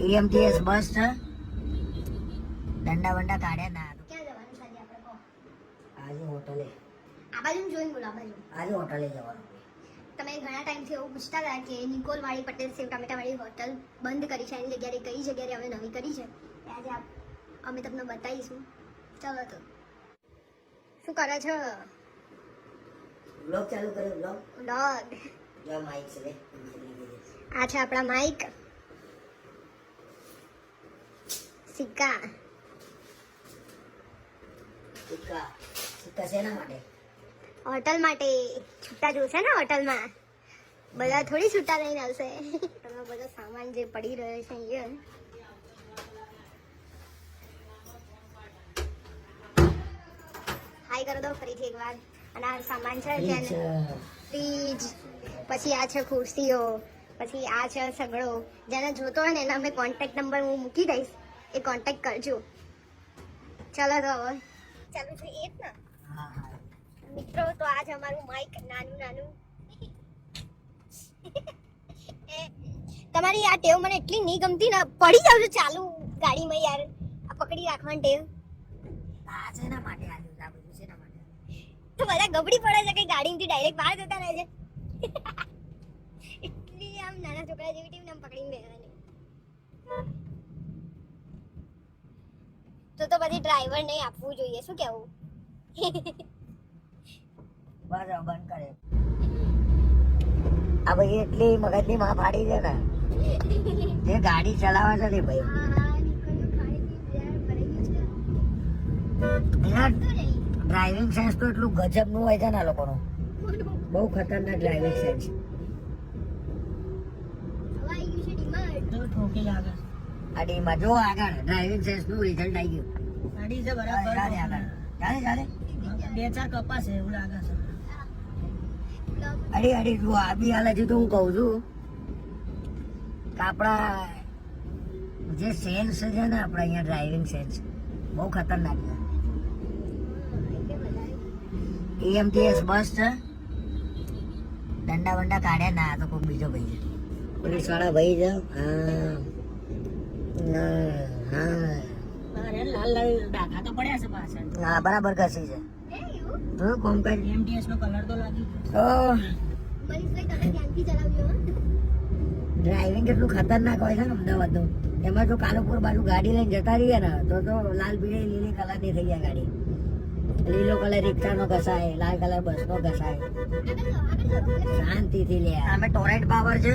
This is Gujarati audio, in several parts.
ઈએમટીએસ બસ છે. દંડા બંડા કાઢ્યા ના. ક્યાં જવાનું છે આજે હોટલે. આ બાજુ જોઈને બોલો આ બાજુ આજે હોટલે જવાનું. તમે ઘણા ટાઈમથી એવું પૂછતા હતા કે નિકોલ વાળી પટેલ સેવ ટામેટા વાળી હોટલ બંધ કરી છે એની જગ્યાએ કઈ જગ્યાએ અમે નવી કરી છે? આજે આપ- અમે તમને બતાવીશું. ચાલો તો. શું કરે છે? બ્લોગ ચાલુ કર્યો બ્લોગ બ્લોગ જો માઈક છે લે. આ છે આપણા માઇક સિક્કા. સિક્કા. સિક્કા શેના માટે? હોટલ માટે. છૂટા જોશે ને હોટલમાં? બધા થોડી છૂટા લઈને આવશે. તમે બધો સામાન જે પડી રહ્યો છે અહીંયા. હાઈ કરો દો ફરીથી એકવાર. અને આ સામાન છે ફ્રીજ પછી આ છે ખુરશીઓ. પછી આ છે સગડો. જેને જોતો હોય ને એના અમે કોન્ટેક્ટ નંબર હું મૂકી દઈશ. એ કોન્ટેક્ટ કરજો. ચાલો તો હવે. ચાલુ છે એ જ ને મિત્રો તો આજ અમારું માઇક નાનું નાનું. તમારી આ ટેવ મને એટલી નહીં ગમતી ને પડી જાવ છો ચાલુ ગાડીમાં યાર. આ પકડી રાખવાની ટેવ. આ શેના માટે આ બધું શેના માટે. તો બધા ગબડી પડે છે કે ગાડીમાંથી ડાયરેક્ટ બહાર જતા રહે છે. એટલી આમ નાના છોકરા જેવી ટીમ આમ પકડીને બેસવાની તો તો પછી ડ્રાઈવર નહીં આપવું જોઈએ શું કેવું બરાબર કરે આ ભાઈ એટલી મગજની માં ફાડી છે ને જે ગાડી ચલાવે છે ને ભાઈ ડ્રાઇવિંગ સેન્સ તો એટલું ગજબનું હોય છે ને આ લોકોનું બહુ ખતરનાક ડ્રાઇવિંગ સેન્સ હવે આવી ગયું છે ડિમાન્ડ આગળ. લાગે આ ડીમાં જો આગળ ડ્રાઇવિંગ સેન્સનું રિઝલ્ટ આવી ગયું. ગાડી છે ચાલે આગળ. ચાલે ચાલે બે ચાર કપાસ છે એવું લાગે છે. અડી અડી જો આ બી હાલ હજી તો હું કહું છું. કે આપણા જે સેન્સ છે ને આપણા અહીંયા ડ્રાઇવિંગ સેન્સ બહુ ખતરનાક છે. એમટીએસ બસ છે. દંડા બંડા કાઢ્યા ના તો કોઈ બીજો ભાઈ છે પોલીસવાળા ભાઈ છે હા હા, બરાબર ઘસી છે. હા કોમ એમટીએસ નો કલર તો લાગી. ડ્રાઇવિંગ કેટલું ખતરનાક હોય છે ને અમદાવાદનું. એમાં જો કાલુપુર બાજુ ગાડી લઈને જતા રહીએ ને તો તો લાલ પીળી લીલી કલરની થઈ જાય ગાડી. લીલો કલર રિક્ષાનો ઘસાય લાલ કલર બસનો ઘસાય. શાંતિથી લે અમે ટોરેન્ટ પાવર છે.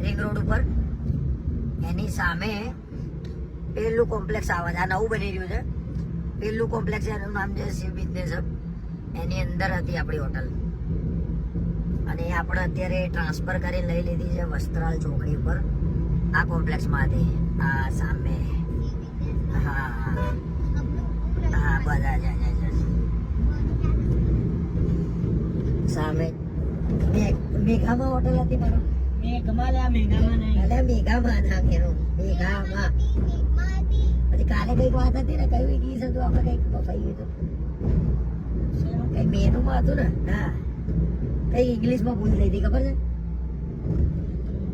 રિંગ રોડ ઉપર. એની સામે પેલું કોમ્પ્લેક્સ આવે છે આ નવું બની રહ્યું છે. પેલું કોમ્પ્લેક્સ એનું નામ છે શિવ બિઝનેસ એની અંદર હતી આપણી હોટલ. અને આપણે અત્યારે ટ્રાન્સફર કરી લઈ લીધી છે વસ્ત્રાલ ચોકડી પર આ કોમ્પ્લેક્સમાં હતી આ સામે. હા. હા, બધા જા સામે. મેઘ- મેઘામાં હોટલ હતી મારો.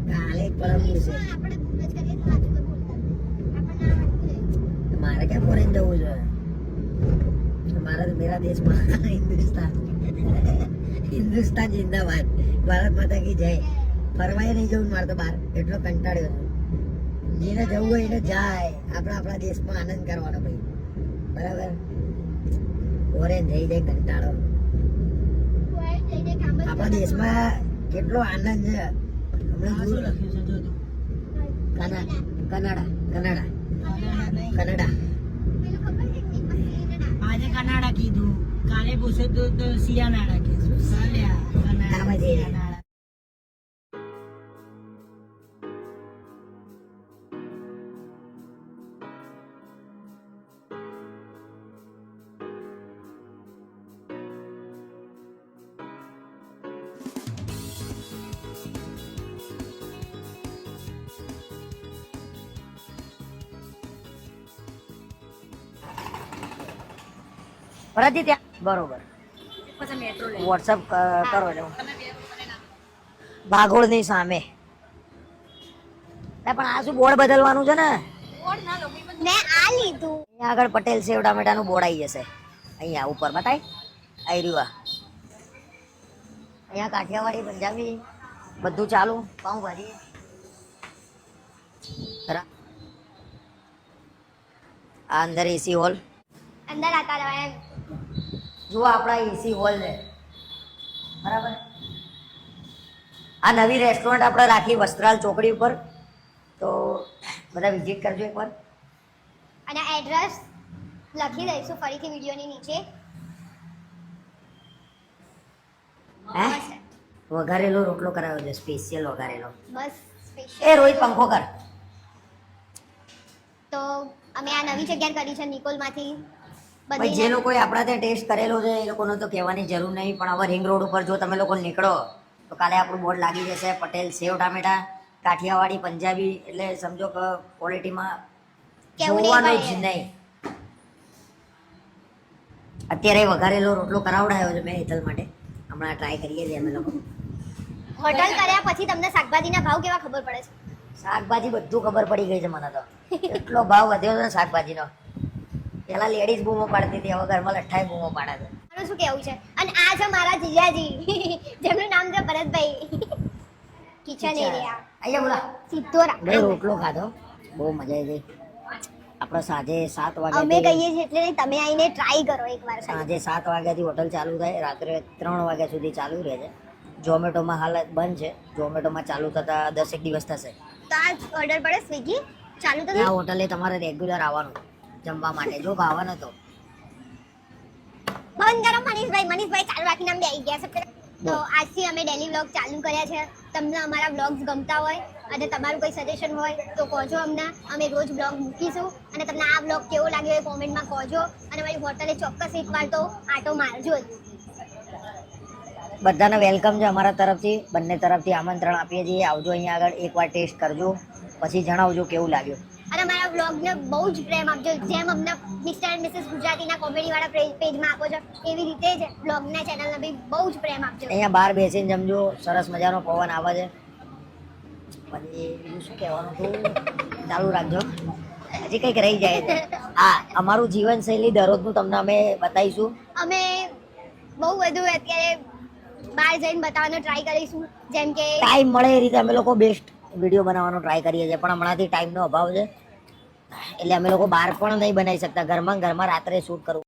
કાલે કંઈક પરમ. મારે ક્યાં ફોરેન જવું છે? મારા મેરા દેશમાં હિન્દુસ્તાન. હિન્દુસ્તાન જિંદાબાદ. ભારત માતા કી જય. ફરવાય નહીં જવું મારે તો બહાર એટલો કંટાળ્યો છું જેને જવું હોય એને જાય. આપણા આપણા દેશમાં આનંદ કરવાનો ભાઈ. બરાબર? ફોરેન થઈ જાય કંટાળો. આપણા દેશમાં કેટલો આનંદ છે. હમણાં શું લખ્યું છે? જો કનાડા કનાડા. કનાડા. કનાડા. આજે કનાડા કીધું. કાલે પૂછ્યું તું તો સિયાનાડા કીધું. સાલ્યા ત્યાં બરોબર. વોટ્સઅપ કરો છો. ભાગોળની સામે. પણ આ શું બોર્ડ બદલવાનું છે ને? મેં આ લીધું. અહીંયા આગળ પટેલ સેવ ટામેટાનું બોર્ડ આવી જશે. અહીંયા ઉપર બતાય. આવી રહ્યું અહીંયા કાઠિયાવાડી પંજાબી બધું ચાલુ. પાઉં ભાજી. આ અંદર એસી હોલ અંદર આતા રહો એમ. જુઓ આપણા એસી હોલ છે બરાબર? આ નવી રેસ્ટોરન્ટ આપણે રાખી વસ્ત્રાલ ચોકડી ઉપર. તો બધા વિઝિટ કરજો એકવાર. અને એડ્રેસ લખી દઈશું ફરીથી વિડીયોની નીચે. હે? વઘારેલો રોટલો કરાવ્યો છે સ્પેશિયલ વઘારેલો. બસ સ્પેશિયલ એ રોહિત પંખો કર. તો અમે આ નવી જગ્યા કરી છે નિકોલમાંથી. જે લોકો લોકોએ આપણા ત્યાં ટેસ્ટ કરેલો છે એ લોકોને તો કહેવાની જરૂર નહીં પણ હવે રિંગ રોડ ઉપર જો તમે લોકો નીકળો તો કાલે આપણું બોર્ડ લાગી જશે પટેલ સેવ ટામેટા કાઠિયાવાડી પંજાબી એટલે સમજો કે ક્વોલિટીમાં જોવાનું જ નહીં. અત્યારે વઘારેલો રોટલો કરાવડાયો છે મેં હેતલ માટે. હમણાં ટ્રાય કરીએ છીએ અમે લોકો. હોટલ કર્યા પછી તમને શાકભાજીના ભાવ કેવા ખબર પડે છે? શાકભાજી બધું ખબર પડી ગઈ છે મને તો. એટલો ભાવ વધ્યો છે શાકભાજીનો. પેલા લેડીઝ બૂમો પાડતી હતી હવે ઘરમાં લઠ્ઠાઈ બૂમો પાડે છે. મારું શું કેવું છે? અને આ છે મારા જીજાજી. જેમનું નામ છે ભરતભાઈ. કિચન એરિયા અહીંયા બોલા. સિત્તોરા ભાઈ રોટલો ખાધો. બહુ મજા આવી આપણે સાંજે સાત અમે વાગે કહીએ છીએ એટલે તમે આવીને ટ્રાય કરો એકવાર સાંજે સાત વાગ્યાથી હોટલ ચાલુ થાય. રાત્રે ત્રણ વાગ્યા સુધી ચાલુ રહે છે. ઝોમેટોમાં હાલ બંધ છે. ઝોમેટોમાં ચાલુ થતા દસેક દિવસ થશે. તો આ ઓર્ડર પડે સ્વિગી? ચાલુ થતા આ હોટલે તમારે રેગ્યુલર આવવાનું. જમવા માટે. જો ભાવવાનો તો. બંધ કરો મનીષભાઈ. મનીષભાઈ ચાલુ રાખીને અમે બેસી ગયા છે. તો આજથી અમે ડેલી વ્લોગ ચાલુ કર્યા છે. તમને અમારા વ્લોગ્સ ગમતા હોય અને તમારું કોઈ સજેશન હોય તો કહોજો અમને. અમે રોજ બ્લોગ મૂકીશું. અને તમને આ બ્લોગ કેવો લાગ્યો એ કોમેન્ટમાં કહોજો. અને મારી હોટલે ચોક્કસ એકવાર તો આટો મારજો જ. બધાને વેલકમ છે અમારા તરફથી. બંને તરફથી આમંત્રણ આપીએ છીએ. આવજો અહીંયા આગળ. એકવાર ટેસ્ટ કરજો. પછી જણાવજો કેવું લાગ્યું. અને મારા વ્લોગને બહુ જ પ્રેમ આપજો. જેમ અમને મિસ્ટર એન્ડ મિસિસ ગુજરાતીના કોમેડીવાળા પેજમાં આપો છો એવી રીતે જ બ્લોગના ચેનલને બી બહુ જ પ્રેમ આપજો. અહીંયા બહાર બેસીને જમજો સરસ મજાનો પવન આવે છે. પછી બીજું શું કહેવાનું હતું? ચાલુ રાખજો. હજી કંઈક રહી જાય છે. હા અમારું જીવનશૈલી દરરોજનું તમને અમે બતાવીશું. અમે બહુ બધું અત્યારે બહાર જઈને બતાવવાનો ટ્રાય કરીશું. જેમ કે ટાઈમ મળે એ રીતે અમે લોકો બેસ્ટ વીડિયો બનાવવાનો ટ્રાય કરીએ છીએ. પણ હમણાંથી ટાઈમનો અભાવ છે. એટલે અમે લોકો બહાર પણ નહીં બનાવી શકતા. ઘરમાં ઘરમાં રાત્રે શૂટ કરવું